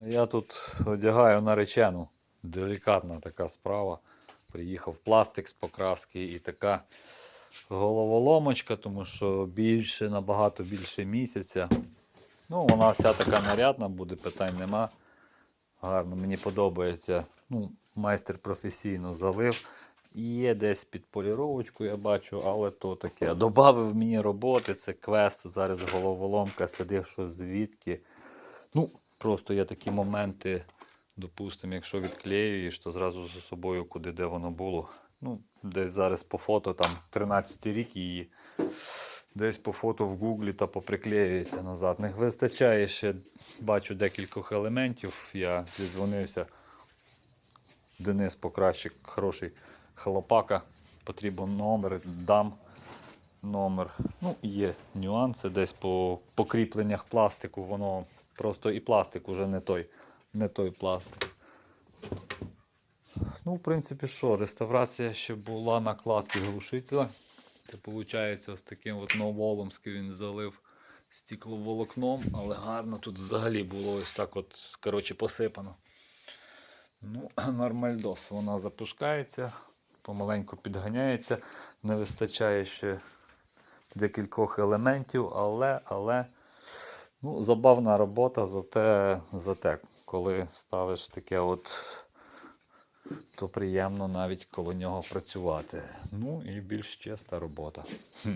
Я тут одягаю наречену. Делікатна така справа. Приїхав пластик з покраски і така головоломочка, тому що більше, набагато більше місяця. Ну, вона вся така нарядна буде, питань нема. Гарно, мені подобається. Ну, майстер професійно залив. Є десь під поліровочку, я бачу, але то таке. Добавив мені роботи, це квест, зараз головоломка, сидив, що звідки. Ну, просто є такі моменти, допустимо, якщо відклеюєш, то зразу за собою, куди де воно було. Ну, десь зараз по фото, там 13 рік її. Десь по фото в гуглі та поприклеюється назад. Не вистачає ще, бачу декількох елементів. Я зізвонився. Денис Покращик, хороший хлопака. Потрібен номер, дам номер. Ну, є нюанси десь по покріпленнях пластику, воно просто і пластик уже не той, не той пластик. Ну, в принципі, що, реставрація ще була накладки глушителя. Це виходить з таким от новоломським він залив стекловолокном, але гарно тут взагалі було ось так от, коротше, посипано. Ну, нормальдос, вона запускається, помаленьку підганяється, не вистачає ще декількох елементів, але, але ну, забавна робота, зате, зате, коли ставиш таке от, то приємно навіть коло нього працювати. Ну і більш чиста робота.